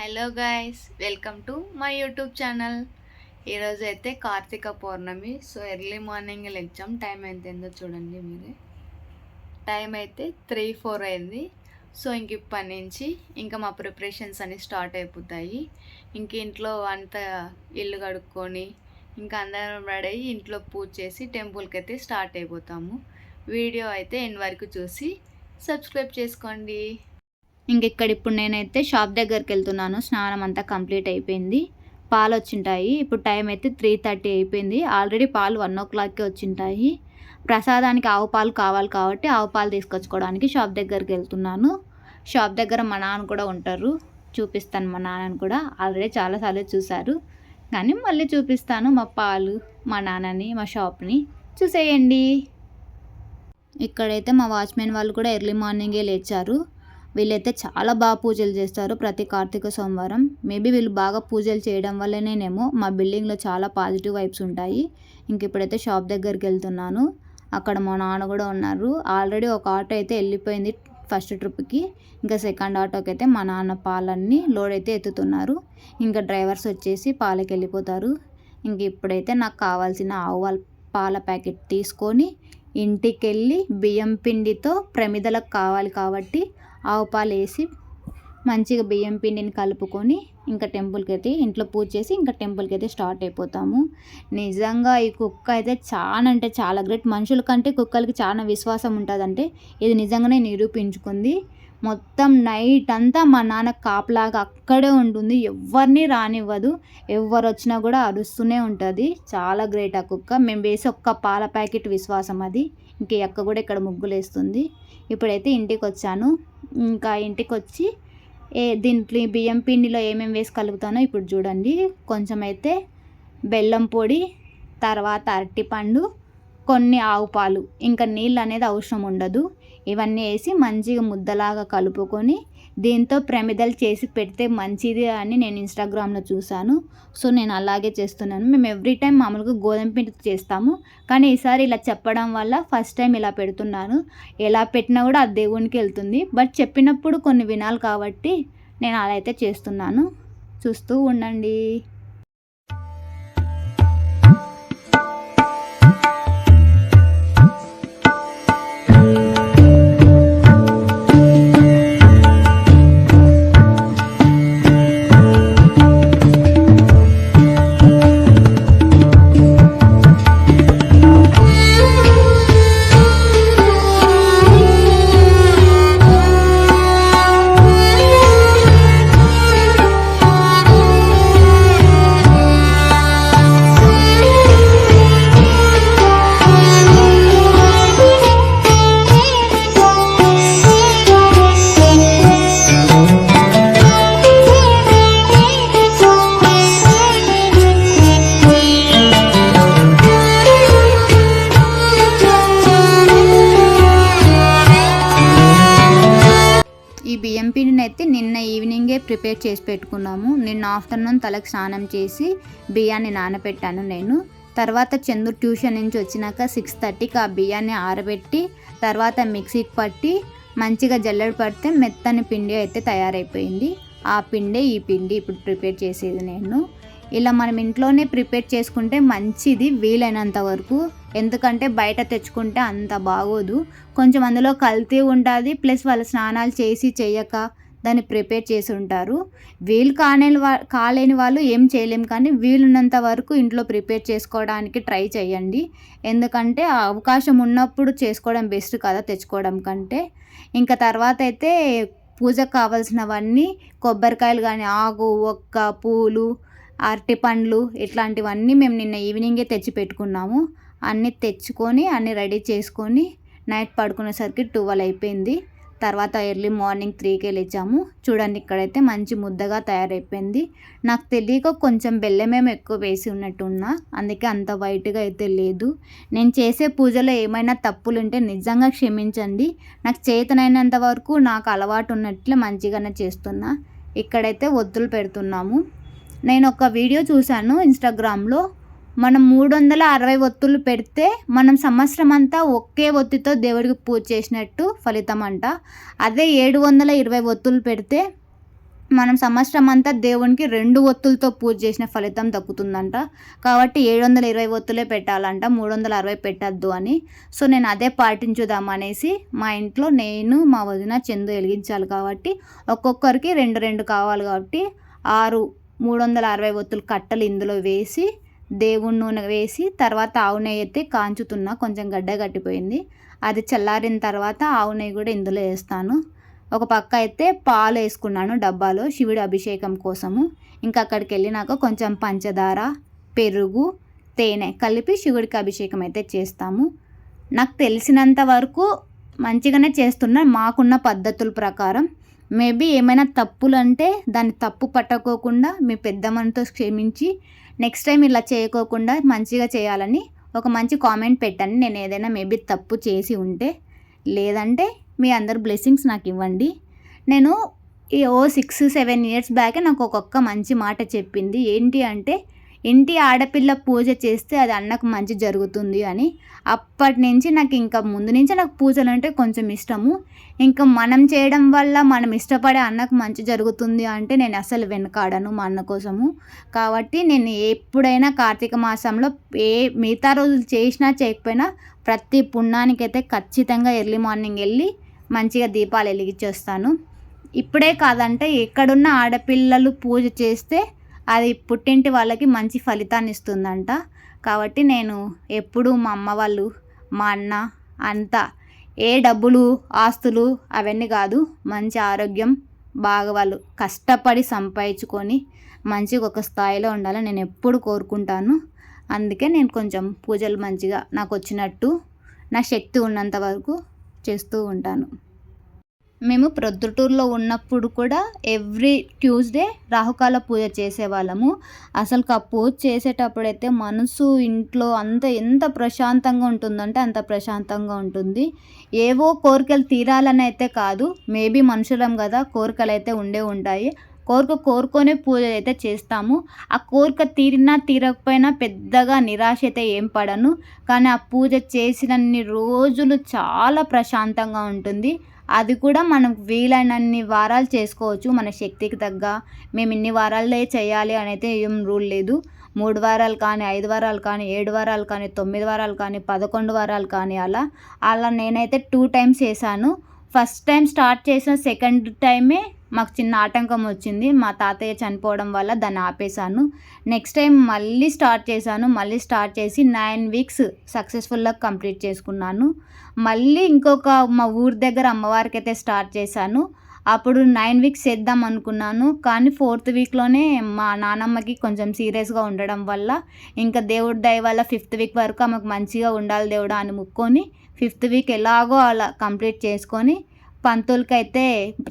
Hello guys welcome to my YouTube channel. ఈరోజు అయితే Karthika Pournami so early morning లెగ్చాం time ఎంత ఏందో చూడండి మీరే. టైం అయితే త్రీ ఫోర్ అయింది. సో ఇంక ఇప్పటి నుంచి ఇంకా మా ప్రిపరేషన్స్ అన్నీ స్టార్ట్ అయిపోతాయి. ఇంక ఇంట్లో అంత ఇల్లు కడుక్కొని ఇంకా అందరం రెడీ అయ్యి ఇంట్లో పూజ చేసి టెంపుల్కి అయితే స్టార్ట్ అయిపోతాము. వీడియో అయితే ఎన్ వరకు చూసి సబ్స్క్రైబ్ చేసుకోండి. ఇక్కడ ఇప్పుడు నేనైతే షాప్ దగ్గరికి వెళ్తున్నాను స్నానం అంతా కంప్లీట్ అయిపోయింది. పాలు వచ్చింటాయి ఇప్పుడు టైం అయితే త్రీ థర్టీ అయిపోయింది. ఆల్రెడీ పాలు వన్ ఓ క్లాక్కి వచ్చింటాయి. ప్రసాదానికి ఆవు పాలు కావాలి కాబట్టి ఆవు పాలు తీసుకొచ్చుకోవడానికి షాప్ దగ్గరికి వెళ్తున్నాను షాప్ దగ్గర మా నాన్న కూడా ఉంటారు. చూపిస్తాను మా నాన్నని కూడా. ఆల్రెడీ చాలాసార్లు చూశారు. కానీ మళ్ళీ చూపిస్తాను మా పాలు మా నాన్నని మా షాప్ని. చూసేయండి. ఇక్కడైతే మా వాచ్మెన్ వాళ్ళు కూడా ఎర్లీ మార్నింగే లేచారు. వీళ్ళైతే చాలా బాగా పూజలు చేస్తారు ప్రతి కార్తీక సోమవారం. మేబీ వీళ్ళు బాగా పూజలు చేయడం వల్లనేనేమో మా బిల్డింగ్లో చాలా పాజిటివ్ వైబ్స్ ఉంటాయి. ఇంక ఇప్పుడైతే షాప్ దగ్గరికి వెళ్తున్నాను. అక్కడ మా నాన్న కూడా ఉన్నారు. ఆల్రెడీ ఒక ఆటో అయితే వెళ్ళిపోయింది ఫస్ట్ ట్రిప్కి. ఇంకా సెకండ్ ఆటోకి అయితే మా నాన్న పాలన్నీ లోడ్ అయితే ఎత్తుతున్నారు. ఇంకా డ్రైవర్స్ వచ్చేసి పాలకి వెళ్ళిపోతారు. ఇంక ఇప్పుడైతే నాకు కావాల్సిన ఆవు పాల- పాల ప్యాకెట్ తీసుకొని ఇంటికి వెళ్ళి బియ్యం పిండితో ప్రమిదలకు కావాలి కాబట్టి ఆవు పాలు వేసి మంచిగా బియ్యం పిండిని కలుపుకొని ఇంకా టెంపుల్కి అయితే ఇంట్లో పూజ చేసి ఇంకా టెంపుల్కి అయితే స్టార్ట్ అయిపోతాము. నిజంగా ఈ కుక్క అయితే చాలా అంటే చాలా గ్రేట్. మనుషుల కంటే కుక్కలకి చాలా విశ్వాసం ఉంటుందంటే ఇది నిజంగానే నిరూపించుకుంది. మొత్తం నైట్ అంతా మా నాన్న కాపలాగా అక్కడే ఉంటుంది ఎవరిని రానివ్వదు. ఎవరు వచ్చినా కూడా అరుస్తూనే ఉంటుంది. చాలా గ్రేట్ ఆ కుక్క. మేము వేసి ఒక్క పాల ప్యాకెట్ విశ్వాసం అది. ఇంక ఎక్క అక్క కూడా ఇక్కడ ముగ్గులు వేస్తుంది ఇప్పుడైతే ఇంటికి వచ్చాను ఇంకా ఇంటికి వచ్చి ఏ దీంట్లో బియ్యం పిండిలో ఏమేమి వేసి కలుపుతానో ఇప్పుడు చూడండి. కొంచెం అయితే బెల్లం పొడి తర్వాత అరటిపండు కొన్ని ఆవు పాలు. ఇంకా నీళ్ళు అనేది అవసరం ఉండదు. ఇవన్నీ వేసి మంచిగా ముద్దలాగా కలుపుకొని దీంతో ప్రమిదలు చేసి పెడితే మంచిది అని నేను ఇన్స్టాగ్రామ్లో చూశాను. సో నేను అలాగే చేస్తున్నాను. మేము ఎవ్రీ టైం మామూలుగా గోధుమ పిండితో చేస్తాము. కానీ ఈసారి ఇలా చెప్పడం వల్ల ఫస్ట్ టైం ఇలా పెడుతున్నాను. ఎలా పెట్టినా కూడా ఆ దేవునికి వెళ్తుంది. బట్ చెప్పినప్పుడు కొన్ని వినాలి కాబట్టి నేను అలా అయితే చేస్తున్నాను. చూస్తూ ఉండండి. ప్రిపేర్ చేసి పెట్టుకున్నాము. నిన్న ఆఫ్టర్నూన్ తలకు స్నానం చేసి బియ్యాన్ని నానబెట్టాను నేను. తర్వాత చందు ట్యూషన్ నుంచి వచ్చినాక సిక్స్ థర్టీకి ఆ బియ్యాన్ని ఆరబెట్టి తర్వాత మిక్సీకి పట్టి మంచిగా జల్లెడ పడితే మెత్తని పిండి అయితే తయారైపోయింది. ఆ పిండే ఈ పిండి ఇప్పుడు ప్రిపేర్ చేసేది నేను. ఇలా మనం ఇంట్లోనే ప్రిపేర్ చేసుకుంటే మంచిది వీలైనంత వరకు. ఎందుకంటే బయట తెచ్చుకుంటే అంత బాగోదు. కొంచెం అందులో కల్తీ ఉంటుంది ప్లస్ వాళ్ళు స్నానాలు చేసి చేయక దాన్ని ప్రిపేర్ చేసి ఉంటారు వీలు కాని వా కాలేని వాళ్ళు ఏం చేయలేం కానీ వీలున్నంత వరకు ఇంట్లో ప్రిపేర్ చేసుకోవడానికి ట్రై చేయండి. ఎందుకంటే అవకాశం ఉన్నప్పుడు చేసుకోవడం బెస్ట్ కదా తెచ్చుకోవడం కంటే. ఇంకా తర్వాత అయితే పూజకు కావాల్సినవన్నీ కొబ్బరికాయలు కానీ ఆకు ఒక్క పూలు అరటి పండ్లు ఇట్లాంటివన్నీ మేము నిన్న ఈవినింగే తెచ్చి పెట్టుకున్నాము. అన్నీ తెచ్చుకొని అన్నీ రెడీ చేసుకొని నైట్ పడుకునేసరికి ట్వెల్వ్ అయిపోయింది. తర్వాత ఎర్లీ మార్నింగ్ త్రీకే లేచాము. చూడండి ఇక్కడైతే మంచి ముద్దగా తయారైపోయింది. నాకు తెలియక కొంచెం బెల్లమేమో ఎక్కువ వేసి ఉన్నట్టున్నా. అందుకే అంత వైట్గా అయితే లేదు. నేను చేసే పూజలో ఏమైనా తప్పులు ఉంటే నిజంగా క్షమించండి. నాకు చేతనైనంత వరకు నాకు అలవాటు ఉన్నట్లే మంచిగానే చేస్తున్నా. ఇక్కడైతే ఒత్తులు పెడుతున్నాము. నేను ఒక వీడియో చూశాను ఇన్స్టాగ్రామ్లో. మనం మూడు వందల అరవై ఒత్తులు పెడితే మనం సంవత్సరం అంతా ఒకే ఒత్తితో దేవుడికి పూజ చేసినట్టు ఫలితం అంట అదే ఏడు వందల ఇరవై ఒత్తులు పెడితే మనం సంవత్సరం అంతా దేవునికి రెండు ఒత్తులతో పూజ చేసిన ఫలితం దక్కుతుందంట. కాబట్టి ఏడు వందల ఇరవై ఒత్తులే పెట్టాలంట మూడు వందల అరవై పెట్టద్దు అని. సో నేను అదే పాటించుదాం అనేసి మా ఇంట్లో నేను మా వదిన చందు వెలిగించాలి కాబట్టి ఒక్కొక్కరికి రెండు రెండు కావాలి కాబట్టి ఆరు మూడు వందల అరవై ఒత్తులు కట్టలు ఇందులో వేసి దేవుడి నూనె వేసి తర్వాత ఆవు నెయ్యి అయితే కాంచుతున్నా. కొంచెం గడ్డ కట్టిపోయింది అది చల్లారిన తర్వాత ఆవు నెయ్యి కూడా ఇందులో వేస్తాను. ఒక పక్క అయితే పాలు వేసుకున్నాను డబ్బాలో శివుడి అభిషేకం కోసము. ఇంకా అక్కడికి వెళ్ళినాక కొంచెం పంచదార పెరుగు తేనె కలిపి శివుడికి అభిషేకం అయితే చేస్తాము. నాకు తెలిసినంత వరకు మంచిగానే చేస్తున్నా మాకున్న పద్ధతుల ప్రకారం. మేబీ ఏమైనా తప్పులు అంటే దాన్ని తప్పు పట్టకోకుండా మీ పెద్దమ్మనితో క్షమించి నెక్స్ట్ టైం ఇలా చేయకోకుండా మంచిగా చేయాలని ఒక మంచి కామెంట్ పెట్టండి. నేను ఏదైనా మేబీ తప్పు చేసి ఉంటే లేదంటే మీ అందరు బ్లెస్సింగ్స్ నాకు ఇవ్వండి. నేను ఈ ఓ సిక్స్ సెవెన్ ఇయర్స్ బ్యాకే నాకు ఒక్కొక్క మంచి మాట చెప్పింది. ఏంటి అంటే ఇంటి ఆడపిల్ల పూజ చేస్తే అది అన్నకు మంచి జరుగుతుంది అని. అప్పటి నుంచి నాకు ఇంకా ముందు నుంచి నాకు పూజలు అంటే కొంచెం ఇష్టము. ఇంకా మనం చేయడం వల్ల మనం ఇష్టపడే అన్నకు మంచి జరుగుతుంది అంటే నేను అసలు వెనకాడను మా అన్న కోసము. కాబట్టి నేను ఎప్పుడైనా కార్తీక మాసంలో ఏ మిగతా రోజులు చేసినా చేయకపోయినా ప్రతి పుణ్యానికైతే ఖచ్చితంగా ఎర్లీ మార్నింగ్ వెళ్ళి మంచిగా దీపాలు వెలిగించేస్తాను. ఇప్పుడే కాదంటే ఎక్కడున్న ఆడపిల్లలు పూజ చేస్తే అది పుట్టింటి వాళ్ళకి మంచి ఫలితాన్ని ఇస్తుందంట. కాబట్టి నేను ఎప్పుడూ మా అమ్మ వాళ్ళు మా అన్న అంతా ఏ డబ్బులు ఆస్తులు అవన్నీ కాదు మంచి ఆరోగ్యం బాగా వాళ్ళు కష్టపడి సంపాదించుకొని మంచిగా ఒక స్థాయిలో ఉండాలని నేను ఎప్పుడు కోరుకుంటాను. అందుకే నేను కొంచెం పూజలు మంచిగా నాకు వచ్చినట్టు నా శక్తి ఉన్నంత వరకు చేస్తూ ఉంటాను. మేము ప్రొద్దుటూరులో ఉన్నప్పుడు కూడా ఎవ్రీ ట్యూస్డే రాహుకాల పూజ చేసేవాళ్ళము. అసలు ఆ పూజ చేసేటప్పుడైతే మనసు ఇంట్లో అంత ఎంత ప్రశాంతంగా ఉంటుందంటే అంత ప్రశాంతంగా ఉంటుంది. ఏవో కోరికలు తీరాలని అయితే కాదు మేబీ మనుషులం కదా కోరికలు అయితే ఉండే ఉంటాయి. కోరిక కోరుకొనే పూజ అయితే చేస్తాము. ఆ కోరిక తీరినా తీరకపోయినా పెద్దగా నిరాశ అయితే ఏం పడను. కానీ ఆ పూజ చేసినన్ని రోజులు చాలా ప్రశాంతంగా ఉంటుంది. అది కూడా మనం వీలైనన్ని వారాలు చేసుకోవచ్చు. మన శక్తికి తగ్గ మేము ఇన్ని వారాలే చేయాలి అనేది ఏం రూల్ లేదు. మూడు వారాలు కానీ ఐదు వారాలు కానీ ఏడు వారాలు కానీ తొమ్మిది వారాలు కానీ పదకొండు వారాలు కానీ అలా. అలా నేనైతే టూ టైమ్స్ చేశాను. ఫస్ట్ టైం స్టార్ట్ చేసిన సెకండ్ టైమే మాకు చిన్న ఆటంకం వచ్చింది. మా తాతయ్య చనిపోవడం వల్ల దాన్ని ఆపేశాను. నెక్స్ట్ టైం మళ్ళీ స్టార్ట్ చేశాను. మళ్ళీ స్టార్ట్ చేసి నైన్ వీక్స్ సక్సెస్ఫుల్గా కంప్లీట్ చేసుకున్నాను. మళ్ళీ ఇంకొక మా ఊరి దగ్గర అమ్మవారికి అయితే స్టార్ట్ చేశాను. అప్పుడు నైన్ వీక్స్ చేద్దాం అనుకున్నాను. కానీ ఫోర్త్ వీక్లోనే మా నానమ్మకి కొంచెం సీరియస్గా ఉండడం వల్ల ఇంకా దేవుడి దయ వల్ల ఫిఫ్త్ వీక్ వరకు ఆమెకు మంచిగా ఉండాలి దేవుడా అని ముక్కొని ఫిఫ్త్ వీక్ ఎలాగో అలా కంప్లీట్ చేసుకొని పంతులకైతే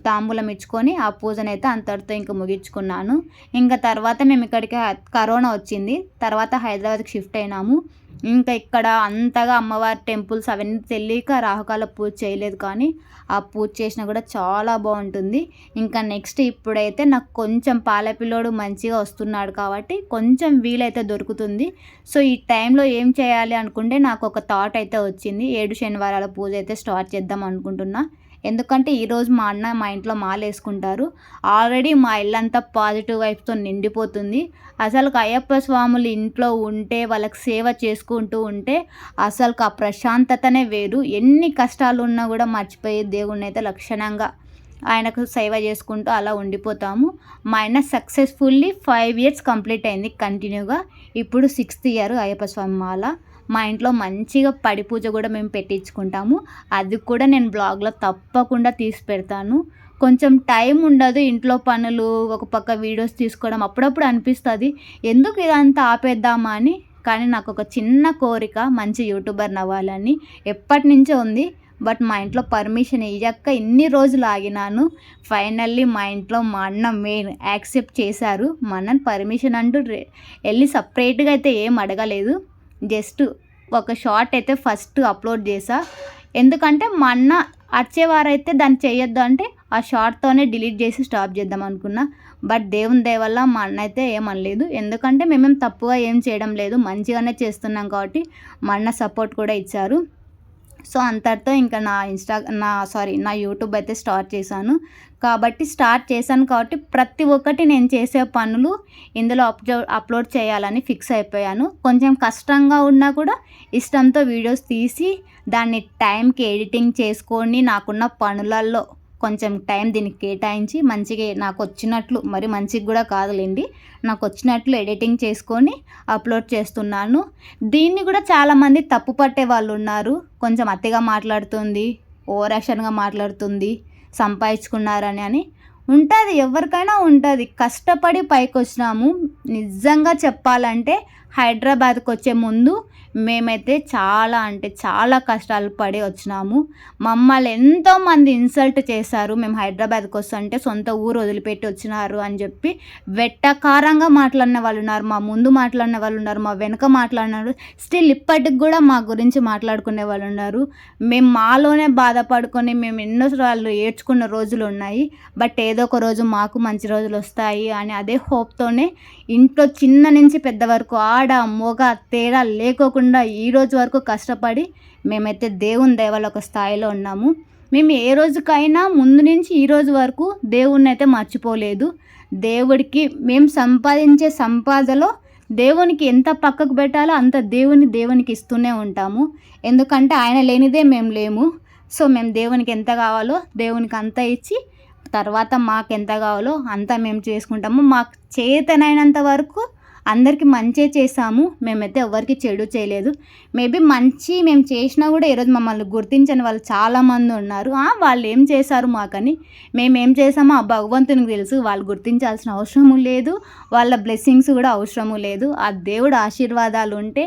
తాంబూలం ఇచ్చుకొని ఆ పూజనైతే అంతటితో ఇంకా ముగించుకున్నాను. ఇంకా తర్వాత మేము ఇక్కడికి కరోనా వచ్చింది. తర్వాత హైదరాబాద్కి షిఫ్ట్ అయినాము. ఇంకా ఇక్కడ అంతగా అమ్మవారి టెంపుల్స్ అవన్నీ తెలియక రాహుకాల పూజ చేయలేదు కానీ ఆ పూజ చేసినా కూడా చాలా బాగుంటుంది. ఇంకా నెక్స్ట్ ఇప్పుడైతే నాకు కొంచెం పాలపిల్లోడు మంచిగా వస్తున్నాడు కాబట్టి కొంచెం వీలైతే దొరుకుతుంది. సో ఈ టైంలో ఏం చేయాలి అనుకుంటే నాకు ఒక థాట్ అయితే వచ్చింది. ఏడు శనివారాల పూజ అయితే స్టార్ట్ చేద్దాం అనుకుంటున్నా. ఎందుకంటే ఈరోజు మా అన్న మా ఇంట్లో మాల వేసుకుంటారు ఆల్రెడీ మా ఇల్లంతా పాజిటివ్ వైఫ్తో నిండిపోతుంది. అసలు అయ్యప్ప స్వాములు ఇంట్లో ఉంటే వాళ్ళకి సేవ చేసుకుంటూ ఉంటే అసలు ఆ ప్రశాంతతనే వేరు. ఎన్ని కష్టాలు ఉన్నా కూడా మర్చిపోయే దేవుణ్ణి అయితే లక్షణంగా ఆయనకు సేవ చేసుకుంటూ అలా ఉండిపోతాము. మా ఆయన సక్సెస్ఫుల్లీ ఫైవ్ ఇయర్స్ కంప్లీట్ అయింది కంటిన్యూగా ఇప్పుడు సిక్స్త్ ఇయర్ అయ్యప్ప స్వామి మాల. మా ఇంట్లో మంచిగా పడి పూజ కూడా మేము పెట్టించుకుంటాము. అది కూడా నేను బ్లాగ్లో తప్పకుండా తీసి పెడతాను. కొంచెం టైం ఉండదు ఇంట్లో పనులు ఒక పక్క వీడియోస్ తీసుకోవడం అప్పుడప్పుడు అనిపిస్తుంది. ఎందుకు ఇదంతా ఆపేద్దామా అని? కానీ నాకు ఒక చిన్న కోరిక మంచి యూట్యూబర్ అవ్వాలని ఎప్పటి నుంచో ఉంది. బట్ మా ఇంట్లో పర్మిషన్ ఇయ్యక్క ఇన్ని రోజులు ఆగినాను. ఫైనల్లీ మా ఇంట్లో మా అన్న మెయిన్ యాక్సెప్ట్ చేశారు. మా అన్న పర్మిషన్ అంటూ వెళ్ళి సపరేట్గా అయితే ఏం అడగలేదు. జస్ట్ ఒక షార్ట్ అయితే ఫస్ట్ అప్లోడ్ చేసా. ఎందుకంటే మా అన్న వచ్చేవారైతే దాన్ని చేయొద్దు అంటే ఆ షార్ట్తోనే డిలీట్ చేసి స్టాప్ చేద్దాం అనుకున్నా. బట్ దేవుని దయ వల్ల మా అన్న అయితే ఏమనలేదు ఎందుకంటే మేమేం తప్పుగా ఏం చేయడం లేదు. మంచిగానే చేస్తున్నాం కాబట్టి మా అన్న సపోర్ట్ కూడా ఇచ్చారు. సో అంతటితో ఇంకా నా ఇన్స్టా నా సారీ నా యూట్యూబ్ అయితే స్టార్ట్ చేశాను. కాబట్టి స్టార్ట్ చేశాను కాబట్టి ప్రతి ఒక్కటి నేను చేసే పనులు ఇందులో అప్లో అప్లోడ్ చేయాలని ఫిక్స్ అయిపోయాను. కొంచెం కష్టంగా ఉన్నా కూడా ఇష్టంతో వీడియోస్ తీసి దాన్ని టైంకి ఎడిటింగ్ చేసుకొని నాకున్న పనులలో కొంచెం టైం దీనికి కేటాయించి మంచిగా నాకు వచ్చినట్లు మరి మంచిగా కూడా కాదులేండి. నాకు వచ్చినట్లు ఎడిటింగ్ చేసుకొని అప్లోడ్ చేస్తున్నాను. దీన్ని కూడా చాలామంది తప్పు పట్టే వాళ్ళు ఉన్నారు. కొంచెం అతిగా మాట్లాడుతుంది ఓవర్ యాక్షన్గా మాట్లాడుతుంది సంపాదించుకున్నారని అని ఉంటుంది ఎవరికైనా ఉంటుంది. కష్టపడి పైకి వచ్చినాము నిజంగా చెప్పాలంటే హైదరాబాద్కి వచ్చే ముందు మేమైతే చాలా అంటే చాలా కష్టాలు పడి వచ్చినాము. మమ్మల్ని ఎంతోమంది ఇన్సల్ట్ చేశారు. మేము హైదరాబాద్కి వస్తుంటే సొంత ఊరు వదిలిపెట్టి వచ్చినారు అని చెప్పి వెట్టకారంగా మాట్లాడిన వాళ్ళు ఉన్నారు. మా ముందు మాట్లాడిన వాళ్ళు ఉన్నారు. మా వెనుక మాట్లాడినారు స్టిల్ ఇప్పటికి కూడా మా గురించి మాట్లాడుకునే వాళ్ళు ఉన్నారు. మేము మాలోనే బాధపడుకొని మేము ఎన్నో సార్లు ఏడ్చుకున్న రోజులు ఉన్నాయి. బట్ ఏదో ఒక రోజు మాకు మంచి రోజులు వస్తాయి అని అదే హోప్తోనే ఇంట్లో చిన్న నుంచి పెద్ద వరకు ఆడ మొగ తేడా లేకోకుండా ఈరోజు వరకు కష్టపడి మేమైతే దేవుని దేవాల ఒక స్థాయిలో ఉన్నాము. మేము ఏ రోజుకైనా ముందు నుంచి ఈ రోజు వరకు దేవుణ్ణి అయితే మర్చిపోలేదు. దేవుడికి మేము సంపాదించే సంపాదలో దేవునికి ఎంత పక్కకు పెట్టాలో అంత దేవుని దేవునికి ఇస్తూనే ఉంటాము. ఎందుకంటే ఆయన లేనిదే మేము లేము. సో మేము దేవునికి ఎంత కావాలో దేవునికి అంత ఇచ్చి తర్వాత మాకు ఎంత కావాలో అంత మేము చేసుకుంటాము. మాకు చేతనైనంత వరకు అందరికీ మంచే చేసాము మేమైతే ఎవరికి చెడు చేయలేదు. మేబీ మంచి మేము చేసినా కూడా ఈరోజు మమ్మల్ని గుర్తించని వాళ్ళు చాలామంది ఉన్నారు. వాళ్ళు ఏం చేశారు మాకని? మేమేం చేసామో ఆ భగవంతునికి తెలుసు. వాళ్ళు గుర్తించాల్సిన అవసరము లేదు. వాళ్ళ బ్లెస్సింగ్స్ కూడా అవసరము లేదు. ఆ దేవుడు ఆశీర్వాదాలు ఉంటే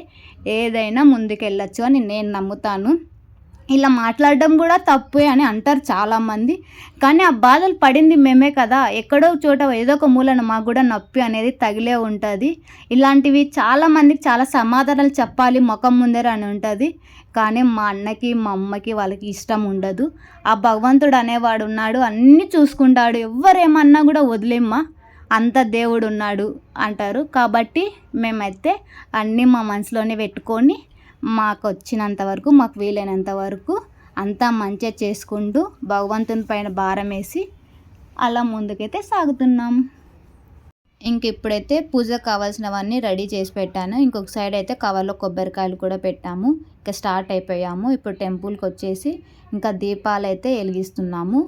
ఏదైనా ముందుకెళ్ళచ్చు అని నేను నమ్ముతాను. ఇలా మాట్లాడడం కూడా తప్పే అని అంటారు చాలామంది. కానీ ఆ బాధలు పడింది మేమే కదా. ఎక్కడో చోట ఏదో ఒక మూలన మాకు కూడా నొప్పి అనేది తగిలే ఉంటుంది. ఇలాంటివి చాలామందికి చాలా సమాధానాలు చెప్పాలి ముఖం ముందర అని ఉంటుంది. కానీ మా అన్నకి మా అమ్మకి వాళ్ళకి ఇష్టం ఉండదు. ఆ భగవంతుడు అనేవాడు ఉన్నాడు. అన్నీ చూసుకుంటాడు. ఎవరేమన్నా కూడా వదిలేమ్మా. అంత దేవుడు ఉన్నాడు అంటారు. కాబట్టి మేమైతే అన్నీ మా మనసులోనే పెట్టుకొని మాకు వచ్చినంత వరకు మాకు వీలైనంత వరకు అంతా మంచిగా చేసుకుంటూ భగవంతుని పైన భారం వేసి అలా ముందుకైతే సాగుతున్నాం. ఇంక ఇప్పుడైతే పూజకు కావాల్సినవన్నీ రెడీ చేసి పెట్టాను. ఇంకొక సైడ్ అయితే కవర్లో కొబ్బరికాయలు కూడా పెట్టాము. ఇంకా స్టార్ట్ అయిపోయాము. ఇప్పుడు టెంపుల్కి వచ్చేసి ఇంకా దీపాలు అయితే వెలిగిస్తున్నాము.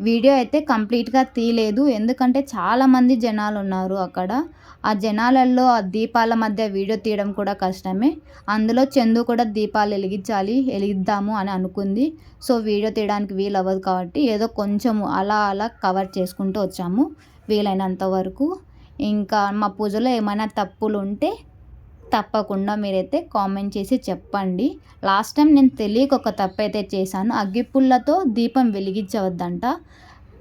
వీడియో అయితే కంప్లీట్గా తీయలేదు. ఎందుకంటే చాలామంది జనాలు ఉన్నారు అక్కడ. ఆ జనాలలో ఆ దీపాల మధ్య వీడియో తీయడం కూడా కష్టమే. అందులో చందు కూడా దీపాలు వెలిగించాలి వెలిగిద్దాము అని అనుకుంది. సో వీడియో తీయడానికి వీలు అవ్వదు కాబట్టి ఏదో కొంచెము అలా అలా కవర్ చేసుకుంటూ వచ్చాము. వీలైనంత వరకు. ఇంకా మా పూజలో ఏమైనా తప్పులు ఉంటే తప్పకుండా మీరైతే కామెంట్ చేసి చెప్పండి. లాస్ట్ టైం నేను తెలియక ఒక తప్పు అయితే చేశాను. అగ్గిపుల్లతో దీపం వెలిగించవద్దంట.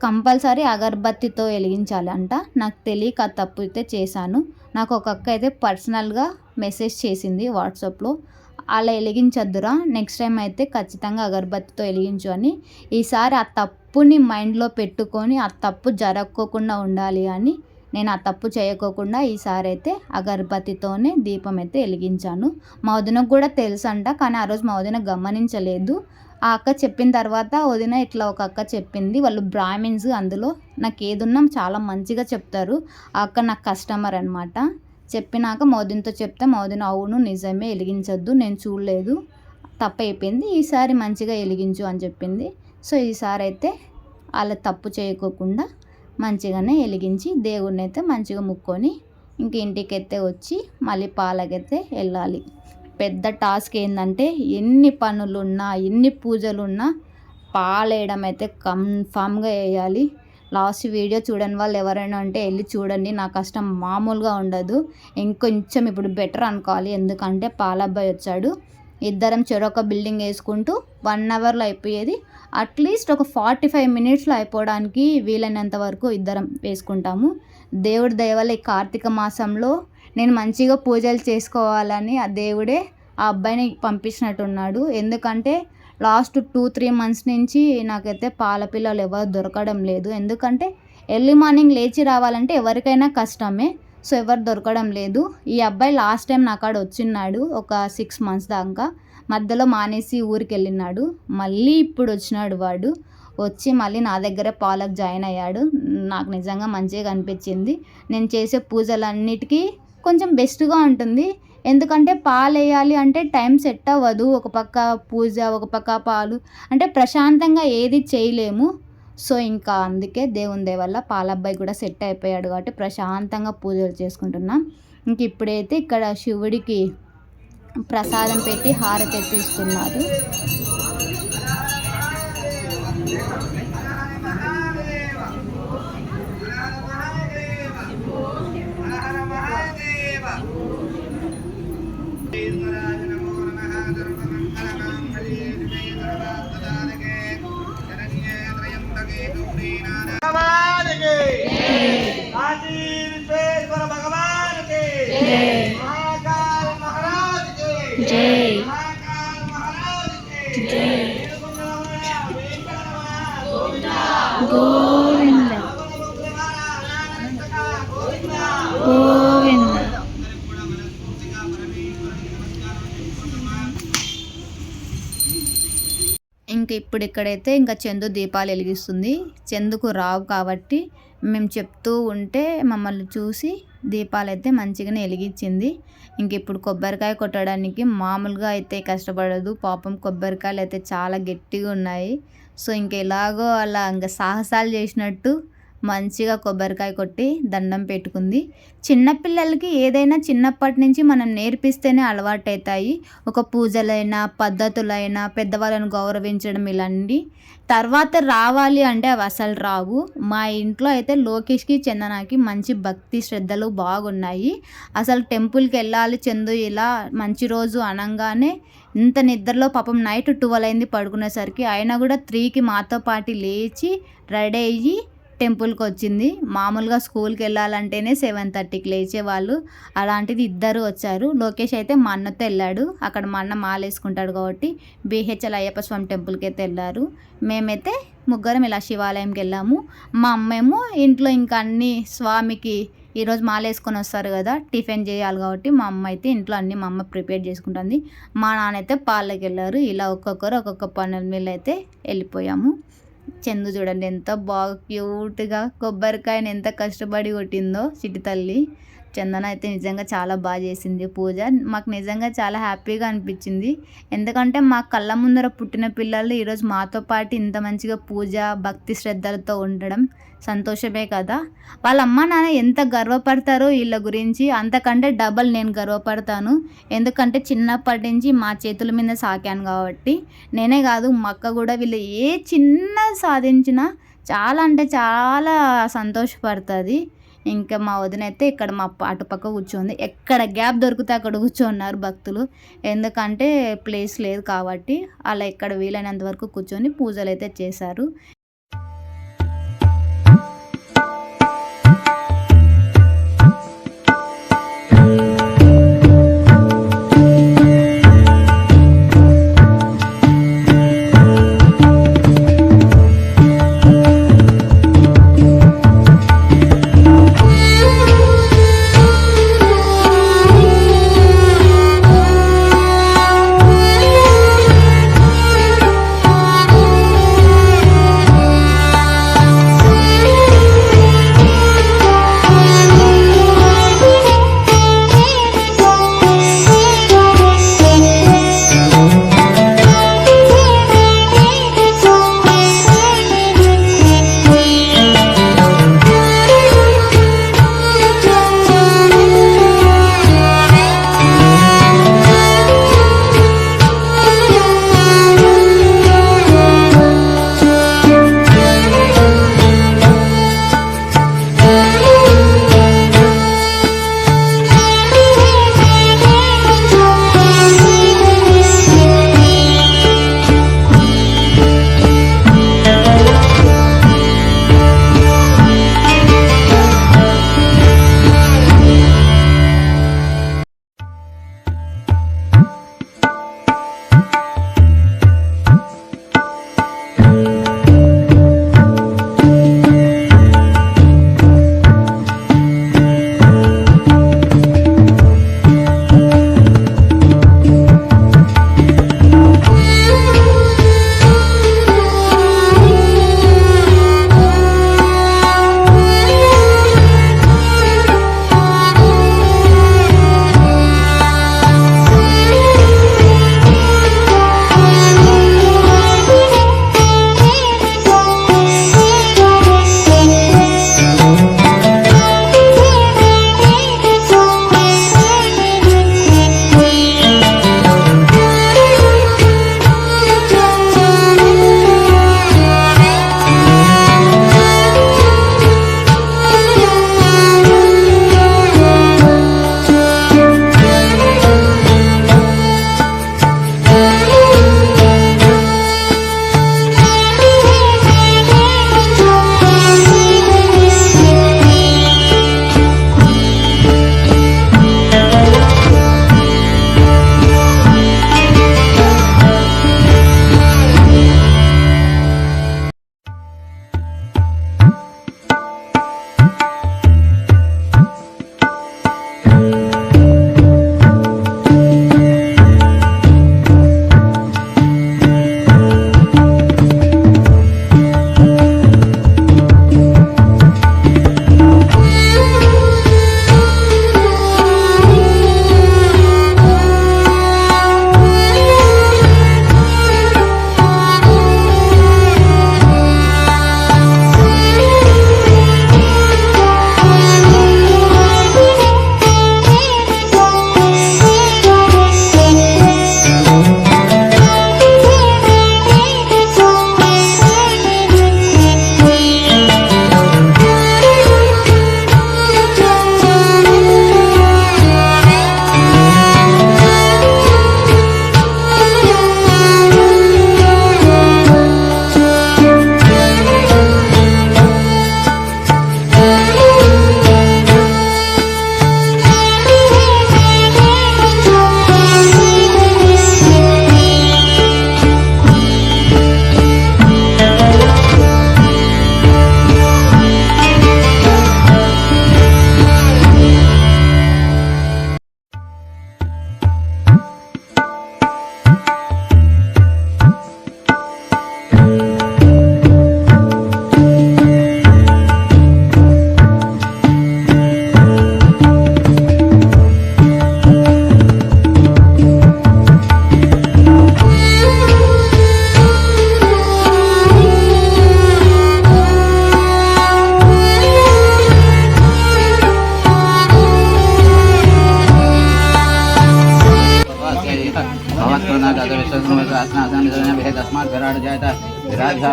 కంపల్సరీ అగరబత్తితో వెలిగించాలి అంట నాకు తెలియక ఆ తప్పు అయితే చేశాను. నాకు ఒక అక్క అయితే పర్సనల్గా మెసేజ్ చేసింది వాట్సాప్లో. అలా వెలిగించద్దురా నెక్స్ట్ టైం అయితే ఖచ్చితంగా అగరబత్తితో వెలిగించు అని. ఈసారి ఆ తప్పుని మైండ్లో పెట్టుకొని ఆ తప్పు జరగకోకుండా ఉండాలి అని నేను ఆ తప్పు చేయకోకుండా ఈసారి అయితే అగరబత్తితోనే దీపం అయితే వెలిగించాను. మా వదినకు కూడా తెలుసు అంట కానీ ఆ రోజు మా వదిన గమనించలేదు. ఆ అక్క చెప్పిన తర్వాత వదిన ఇట్లా ఒక అక్క చెప్పింది. వాళ్ళు బ్రాహ్మిన్స్ అందులో. నాకు ఏదున్నా చాలా మంచిగా చెప్తారు. ఆ అక్క నాకు కస్టమర్ అనమాట చెప్పినాక మోదినతో చెప్తే మోదిన అవును నిజమే వెలిగించొద్దు నేను చూడలేదు. తప్పు అయిపోయింది ఈసారి మంచిగా వెలిగించు అని చెప్పింది. సో ఈసారి అయితే అలా తప్పు చేయకోకుండా మంచిగానే వెలిగించి దేవుడిని అయితే మంచిగా ముక్కొని ఇంక ఇంటికైతే వచ్చి మళ్ళీ పాలకైతే వెళ్ళాలి. పెద్ద టాస్క్ ఏంటంటే ఎన్ని పనులున్నా ఎన్ని పూజలు ఉన్నా పాలేయడం అయితే కన్ఫామ్గా వేయాలి. లాస్ట్ వీడియో చూడని వాళ్ళు ఎవరైనా ఉంటే వెళ్ళి చూడండి నా కష్టం మామూలుగా ఉండదు. ఇంకొంచెం ఇప్పుడు బెటర్ అనుకోవాలి. ఎందుకంటే పాలబ్బాయి వచ్చాడు. ఇద్దరం చెరొక బిల్డింగ్ వేసుకుంటూ వన్ అవర్లో అయిపోయేది. అట్లీస్ట్ ఒక ఫార్టీ ఫైవ్ మినిట్స్లో అయిపోవడానికి వీలైనంత వరకు ఇద్దరం వేసుకుంటాము. దేవుడి దయవల్ల ఈ కార్తీక మాసంలో నేను మంచిగా పూజలు చేసుకోవాలని ఆ దేవుడే ఆ అబ్బాయిని పంపించినట్టున్నాడు. ఎందుకంటే లాస్ట్ టూ త్రీ మంత్స్ నుంచి నాకైతే పాల పిల్లలు ఎవరు దొరకడం లేదు. ఎందుకంటే ఎర్లీ మార్నింగ్ లేచి రావాలంటే ఎవరికైనా కష్టమే. సో ఎవరు దొరకడం లేదు. ఈ అబ్బాయి లాస్ట్ టైం నా కాడ వచ్చిన్నాడు ఒక సిక్స్ మంత్స్ దాకా. మధ్యలో మానేసి ఊరికి వెళ్ళినాడు మళ్ళీ ఇప్పుడు వచ్చినాడు వాడు. వచ్చి మళ్ళీ నా దగ్గర పాలకు జాయిన్ అయ్యాడు. నాకు నిజంగా మంచిగా అనిపించింది నేను చేసే పూజలన్నిటికీ కొంచెం బెస్ట్గా ఉంటుంది. ఎందుకంటే పాలు వేయాలి అంటే టైం సెట్ అవ్వదు. ఒక పక్క పూజ ఒక పక్క పాలు. అంటే ప్రశాంతంగా ఏది చేయలేము. సో ఇంకా అందుకే దేవుని దయ వల్ల పాలబ్బాయి కూడా సెట్ అయిపోయాడు కాబట్టి ప్రశాంతంగా పూజలు చేసుకుంటున్నాం. ఇంక ఇప్పుడైతే ఇక్కడ శివుడికి ప్రసాదం పెట్టి హారతి ఎత్తిస్తున్నారు. భగవాన్ కాశీ గోవింద గోవింద ఇంక ఇప్పుడు ఇక్కడైతే ఇంకా చందు దీపాలు వెలిగిస్తుంది. చందుకు రావు కాబట్టి మేము చెప్తూ ఉంటే మమ్మల్ని చూసి దీపాలు అయితే మంచిగానే వెలిగించింది. ఇంక ఇప్పుడు కొబ్బరికాయ కొట్టడానికి మామూలుగా అయితే కష్టపడదు. పాపం కొబ్బరికాయలు అయితే చాలా గట్టిగా ఉన్నాయి సో ఇంక ఎలాగో అలా ఇంకా సాహసాలు చేసినట్టు మంచిగా కొబ్బరికాయ కొట్టి దండం పెట్టుకుంది. చిన్నపిల్లలకి ఏదైనా చిన్నప్పటి నుంచి మనం నేర్పిస్తేనే అలవాటైతాయి. ఒక పూజలైనా పద్ధతులైనా పెద్దవాళ్ళను గౌరవించడం ఇలాంటి తర్వాత రావాలి అంటే అవి అసలు రావు. మా ఇంట్లో అయితే లోకేష్కి చందనాకి మంచి భక్తి శ్రద్ధలు బాగున్నాయి. అసలు టెంపుల్కి వెళ్ళాలి చందు ఇలా మంచి రోజు అనగానే ఇంత నిద్రలో పాపం నైట్ ట్వెల్వ్ అయింది పడుకునేసరికి. అయినా కూడా త్రీకి మాతో పాటు లేచి రెడీ అయ్యి టెంపుల్కి వచ్చింది మామూలుగా స్కూల్కి వెళ్ళాలంటేనే సెవెన్ థర్టీకి లేచేవాళ్ళు అలాంటిది ఇద్దరు వచ్చారు. లోకేష్ అయితే మా అన్నతో వెళ్ళాడు. అక్కడ మా అన్న మాలేసుకుంటాడు కాబట్టి బీహెచ్ఎల్ అయ్యప్ప స్వామి టెంపుల్కి అయితే వెళ్ళారు. మేమైతే ముగ్గురం ఇలా శివాలయంకి వెళ్ళాము. మా అమ్మేమో ఇంట్లో ఇంకా అన్ని స్వామికి ఈరోజు మాలేసుకొని వస్తారు కదా టిఫిన్ చేయాలి కాబట్టి మా అమ్మ అయితే ఇంట్లో అన్ని మా అమ్మ ప్రిపేర్ చేసుకుంటుంది. మా నాన్న అయితే పాలకి వెళ్ళారు. ఇలా ఒక్కొక్కరు ఒక్కొక్క పనుల మీద అయితే వెళ్ళిపోయాము. చందు చూడండి ఎంత బాగా క్యూట్గా కొబ్బరికాయని ఎంత కష్టపడి కొట్టిందో చిటి తల్లి. చందన అయితే నిజంగా చాలా బాగా చేసింది పూజ. మాకు నిజంగా చాలా హ్యాపీగా అనిపించింది. ఎందుకంటే మా కళ్ళ ముందర పుట్టిన పిల్లలు ఈరోజు మాతో పాటు ఇంత మంచిగా పూజ భక్తి శ్రద్ధలతో ఉండడం సంతోషమే కదా. వాళ్ళ అమ్మ నాన్న ఎంత గర్వపడతారో వీళ్ళ గురించి అంతకంటే డబల్ నేను గర్వపడతాను. ఎందుకంటే చిన్నప్పటి నుంచి మా చేతుల మీద సాకాను కాబట్టి. నేనే కాదు మా అక్క కూడా వీళ్ళు ఏ చిన్న సాధించినా చాలా అంటే చాలా సంతోషపడుతుంది. ఇంకా మా వదిన అయితే ఇక్కడ మా ప- అటుపక్క కూర్చోంది. ఎక్కడ గ్యాప్ దొరికితే అక్కడ కూర్చోన్నారు భక్తులు. ఎందుకంటే ప్లేస్ లేదు కాబట్టి అలా ఎక్కడ వీలైనంత వరకు కూర్చొని పూజలు అయితే చేశారు.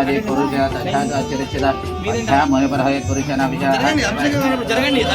పురుషాది పురుష దశాచరిచిత అధ్యామయోపరహ పురుష నవిష జరగండి.